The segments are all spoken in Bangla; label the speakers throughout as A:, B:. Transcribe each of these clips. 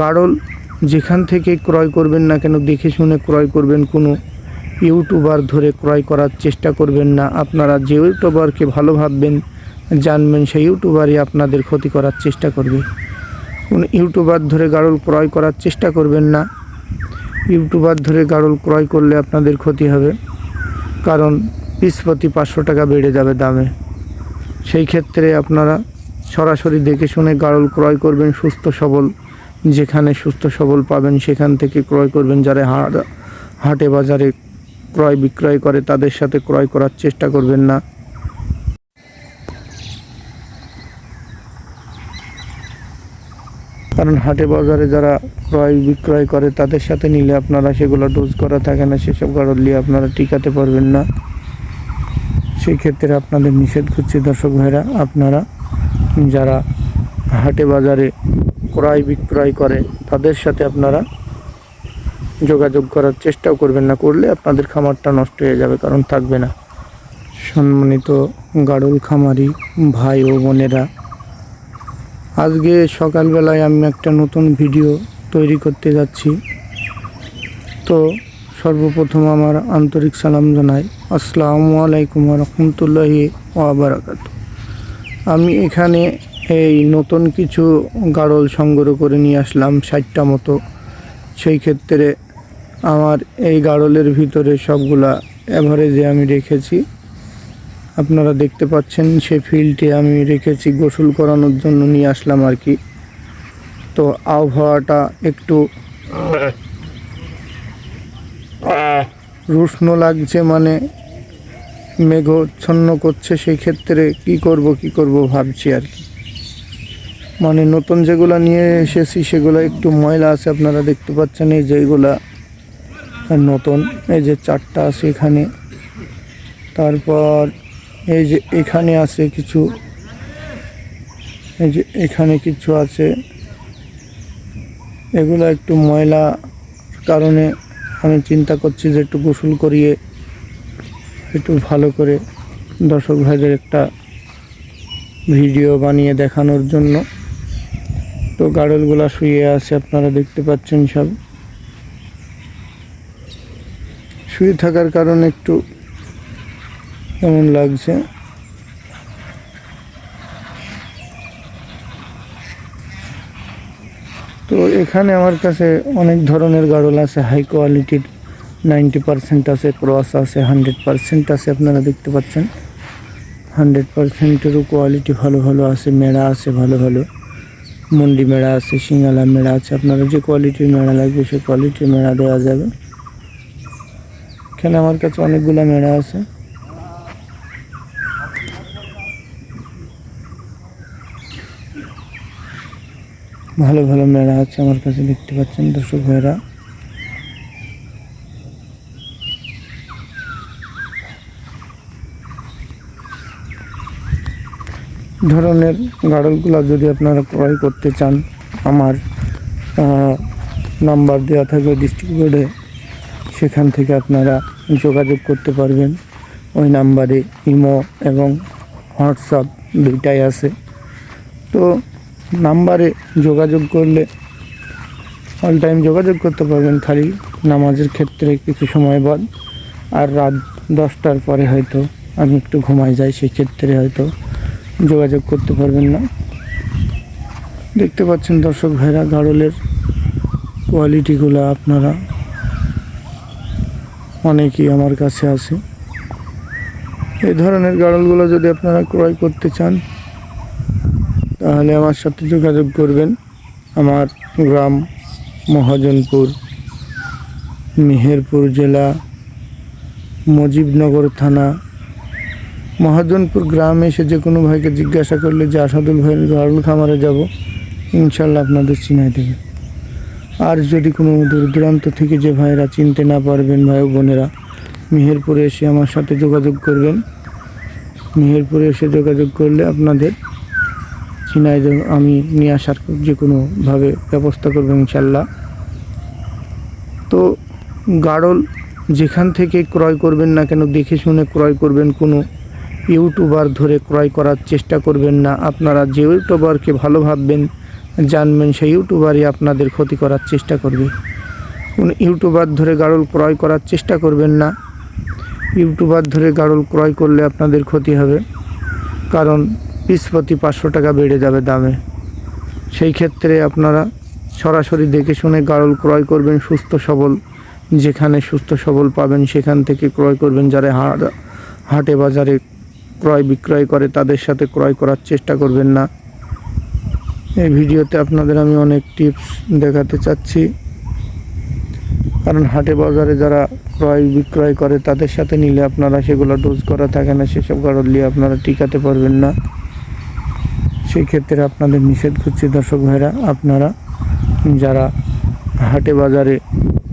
A: গাড়ল যেখান থেকে ক্রয় করবেন না কেন, দেখে শুনে ক্রয় করবেন কোনো ইউটিউবার ধরে ক্রয় করার চেষ্টা করবেন না। আপনারা যে ইউটিউবারকে ভালো ভাববেন, জানবেন সেই ইউটিউবারই আপনাদের ক্ষতি করার চেষ্টা করবে। কোনো ইউটিউবার ধরে গাড়ল ক্রয় করার চেষ্টা করবেন না। ইউটিউবার ধরে গাড়ল ক্রয় করলে আপনাদের ক্ষতি হবে, কারণ পিস প্রতি পাঁচশো টাকা বেড়ে যাবে দামে। সেই ক্ষেত্রে আপনারা সরাসরি দেখে শুনে গাড়ল ক্রয় করবেন, সুস্থ সবল যেখানে সুস্থ সবল পাবেন, সেখান থেকে ক্রয় করবেন। যারা হাট বাজারে ক্রয় বিক্রয় করে, তাদের সাথে ক্রয় করার চেষ্টা করবেন না। কারণ হাটে বাজারে যারা ক্রয় বিক্রয় করে, তাদের সাথে নিলে আপনারা সেগুলো ডোজ করা থাকে না, সেসব কারণ নিয়ে আপনারা টিকাতে পারবেন না। সেই ক্ষেত্রে আপনাদের নিষেধ করছে দর্শক ভাইরা, আপনারা যারা হাটে বাজারে ক্রয় বিক্রয় করে, তাদের সাথে আপনারা যোগাযোগ করার চেষ্টাও করবেন না। করলে আপনাদের খামারটা নষ্ট হয়ে যাবে, কারণ থাকবে না। সম্মানিত গাড়ল খামারি ভাই ও বোনেরা, আজকে সকালবেলায় আমি একটা নতুন ভিডিও তৈরি করতে যাচ্ছি। তো সর্বপ্রথম আমার আন্তরিক সালাম জানাই। আসসালামু আলাইকুম রহমতুল্লাহি ওয়াবারাকাত আমি এখানে এই নতুন কিছু গাড়ল সংগ্রহ করে নিয়ে আসলাম ষাটটা মতো। সেই ক্ষেত্রে আমার এই গাড়লের ভিতরে সবগুলা অ্যাভারেজে আমি রেখেছি। আপনারা দেখতে পাচ্ছেন সে ফিল্ডে আমি রেখেছি, গোসল করানোর জন্য নিয়ে আসলাম আর কি। তো আবহাওয়াটা একটু রুষ্ণ লাগছে মানে মেঘচ্ছন্ন করছে, সেই ক্ষেত্রে কি করব কি করব ভাবছি আর কি। মানে নতুন যেগুলো নিয়ে এসেছি, সেগুলো একটু ময়লা আছে, আপনারা দেখতে পাচ্ছেন, এই যেগুলা নতুন, এই যে চারটা আছে এখানে। তারপর এই যে এখানে আছে কিছু, এই যে এখানে কিছু আছে। এগুলো একটু ময়লা কারণে আমি চিন্তা করছি যে একটু গোসল করিয়ে একটু ভালো করে দর্শক ভাইদের একটা ভিডিও বানিয়ে দেখানোর জন্য। তো গাড়লগুলা শুয়ে আছে, আপনারা দেখতে পাচ্ছেন সব। শুয়ে থাকার কারণে একটু কেমন লাগছে? তো এখানে আমার কাছে অনেক ধরনের গাড়ল আছে হাই কোয়ালিটির নাইনটি পারসেন্ট আছে ক্রস আছে হান্ড্রেড পারসেন্ট আছে, আপনারা দেখতে পাচ্ছেন। হান্ড্রেড পারসেন্টেরও কোয়ালিটি ভালো ভালো আছে, মেড়া আছে, ভালো ভালো। মন্ডি মেড়া আছে, সিঙ্গালা মেড়া আছে, আপনারা যে কোয়ালিটির মেড়া লাগবে সে কোয়ালিটির মেড়া দেওয়া যাবে। এখানে আমার কাছে অনেকগুলো মেড়া আছে। ভালো ভালো মেড়া আছে আমার কাছে দেখতে পাচ্ছেন দর্শক ভাইরা। ধরনের গাড়লগুলো যদি আপনারা ক্রয় করতে চান, আমার নাম্বার দেওয়া থাকবে ডিস্ট্রিক্ট বোর্ডে সেখান থেকে আপনারা যোগাযোগ করতে পারবেন। ওই নাম্বারে ইমো এবং হোয়াটসঅ্যাপ দুইটাই আছে। তো নাম্বারে যোগাযোগ করলে, অল টাইম যোগাযোগ করতে পারবেন খালি নামাজের ক্ষেত্রে কিছু সময় বাদ। আর রাত দশটার পরে হয়তো আমি একটু ঘুমাই যাই, সেক্ষেত্রে হয়তো যোগাযোগ করতে পারবেন না। দেখতে পাচ্ছেন দর্শক ভাইরা গাড়লের কোয়ালিটিগুলো আপনারা অনেকই আমার কাছে আছে। এই ধরনের গাড়লগুলো যদি আপনারা ক্রয় করতে চান, তাহলে আমার সাথে যোগাযোগ করবেন। আমার গ্রাম মহাজনপুর, মেহেরপুর জেলা, মুজিবনগর থানা মহাজনপুর গ্রামে এসে যে কোনো ভাইকে জিজ্ঞাসা করলে যে আসাদুল ভাইয়ের গাড়ল খামারে যাব, ইনশাল্লাহ আপনাদের চিনাই দেবে। আর যদি কোনো দূর দূরান্ত থেকে যে ভাইরা চিনতে না পারবেন ভাই বোনেরা, মেহেরপুরে এসে আমার সাথে যোগাযোগ করবেন। মেহেরপুরে এসে যোগাযোগ করলে আপনাদের চিনাই দেব, আমি নিয়ে আসার যে কোনোভাবে ব্যবস্থা করব ইনশাল্লাহ। তো গাড়ল যেখান থেকে ক্রয় করবেন না কেন, দেখে শুনে ক্রয় করবেন কোনো ইউটিউবার ধরে ক্রয় করার চেষ্টা করবেন না। আপনারা যে ইউটিউবারকে ভালো ভাববেন, জানবেন সেই ইউটিউবারই আপনাদের ক্ষতি করার চেষ্টা করবে। কোন ইউটিউবার ধরে গাড়ল ক্রয় করার চেষ্টা করবেন না। ইউটিউবার ধরে গাড়ল ক্রয় করলে আপনাদের ক্ষতি হবে। কারণ পিস প্রতি পাঁচশো টাকা বেড়ে যাবে দামে। সেই ক্ষেত্রে আপনারা সরাসরি দেখে শুনে গাড়ল ক্রয় করবেন সুস্থ সবল। যেখানে সুস্থ সবল পাবেন সেখান থেকে ক্রয় করবেন যারা হাটে বাজারে ক্রয় বিক্রয় করে তাদের সাথে ক্রয় করার চেষ্টা করবেন না। এই ভিডিওতে আপনাদের আমি অনেক টিপস দেখাতে চাচ্ছি। কারণ হাটে বাজারে যারা ক্রয় বিক্রয় করে তাদের সাথে নিলে আপনারা সেগুলো ডোজ করা থাকে না, সেসব গাড়ল নিয়ে আপনারা টিকাতে পারবেন না। সেই ক্ষেত্রে আপনাদের নিষেধ করছি দর্শক ভাইরা, আপনারা যারা হাটে বাজারে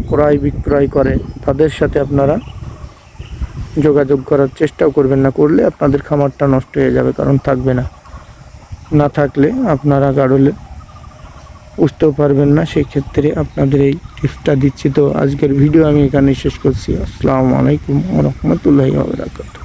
A: ক্রয় বিক্রয় করে তাদের সাথে আপনারা যোগাযোগ করার চেষ্টাও করবেন না, করলে আপনাদের খামারটা নষ্ট হয়ে যাবে, কারণ থাকবে না। না থাকলে আপনারা গাড়লে বুঝতেও পারবেন না সেই ক্ষেত্রে আপনাদের এই টিপসটা দিচ্ছি। তো আজকের ভিডিও আমি এখানে শেষ করছি। আসসালামু আলাইকুম রহমতুল্লাহ ওবরাকাতুহ